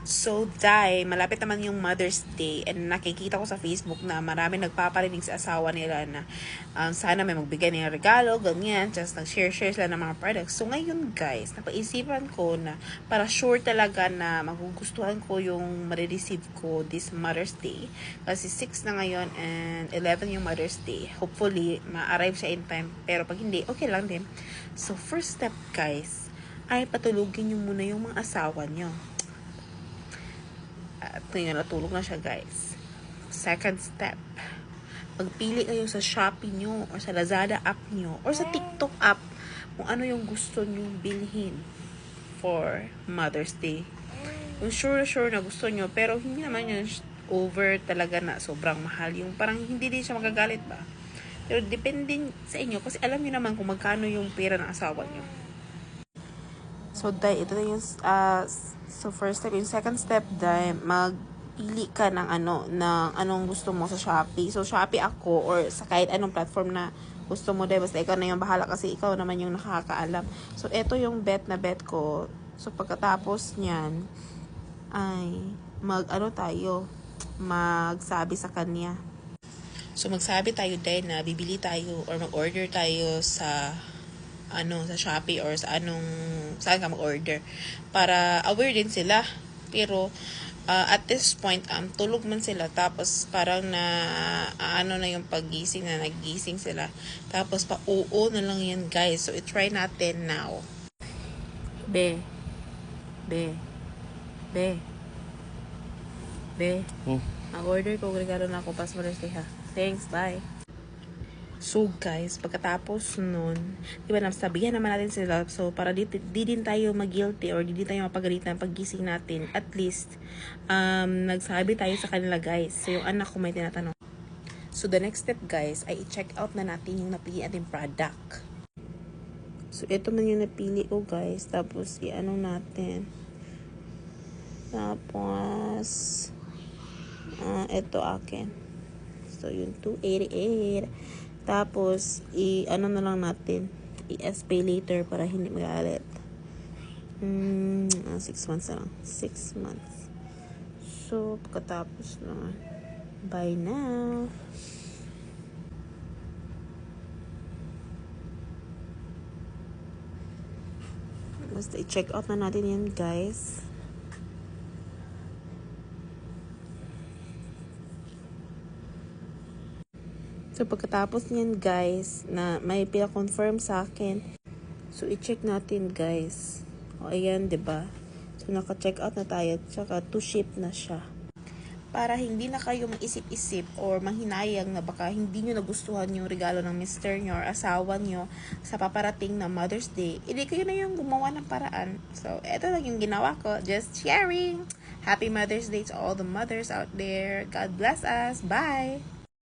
So, dahil malapit naman yung Mother's Day and nakikita ko sa Facebook na marami nagpaparinig sa asawa nila na um, sana may magbigay ng regalo, ganyan, just nag-share-share sila ng mga products. So, ngayon guys, napaisipan ko na para sure talaga na magugustuhan ko yung marireceive ko this Mother's Day. Kasi 6 na ngayon and 11 yung Mother's Day. Hopefully, ma-arrive siya in time. Pero pag hindi, okay lang din. So, first step guys, ay patulugin nyo muna yung mga asawa nyo. At ngayon, natulog na siya, guys. Second step. Magpili kayo sa Shopee nyo, or sa Lazada app nyo, or sa TikTok app, kung ano yung gusto nyo bilhin for Mother's Day. Yung sure, sure na gusto nyo, pero hindi naman yun over talaga na sobrang mahal. Yung parang hindi din siya magagalit ba? Pero depende sa inyo, kasi alam nyo naman kung magkano yung pera ng asawa nyo. So, dahil ito yung, uh, so first step, yung second step, dahil magpili ka ng ano, ng anong gusto mo sa Shopee. So, Shopee ako, or sa kahit anong platform na gusto mo, dahil basta ikaw na yung bahala kasi ikaw naman yung nakakaalam. So, ito yung bet na bet ko. So, pagkatapos niyan, ay, mag, ano tayo, magsabi sa kanya. So, magsabi tayo din na bibili tayo or mag-order tayo sa ano sa Shopee or sa anong saan ka mag-order. Para aware din sila. Pero uh, at this point um tulog man sila. Tapos parang na uh, ano na yung paggising na nagising sila. Tapos pa oo na lang yan guys. So i-try natin now. Be. Be. Be. Be. Hmm. mag-order ko. Regalo na ako. Pas Day ha thanks. Bye So guys, pagkatapos nun, di ba nasabihan naman natin sila, so para di, di din tayo mag-guilty or di din tayo mapagalitan paggising natin, at least, um, nagsabi tayo sa kanila guys. So yung anak ko may tinatanong. So the next step guys, ay i-check out na natin yung napili natin product. So ito man yung napili ko guys, tapos i-ano natin. Tapos, ah ito akin. So yung 288. Tapos, i-ano na lang natin. I-spay later para hindi magalit. Mm, 6 months na lang. 6 months. So, pagkatapos na. Bye now. Basta i-check out na natin yan, guys. So, pagkatapos niyan, guys, na may pina-confirm sa akin. So, i-check natin, guys. O, ayan, ba So, naka-check out na tayo. Tsaka, to ship na siya. Para hindi na kayo maisip-isip or manghinayang na baka hindi nyo nagustuhan yung regalo ng mister nyo or asawa nyo sa paparating na Mother's Day, hindi kayo na yung gumawa ng paraan. So, eto lang yung ginawa ko. Just sharing! Happy Mother's Day to all the mothers out there. God bless us. Bye!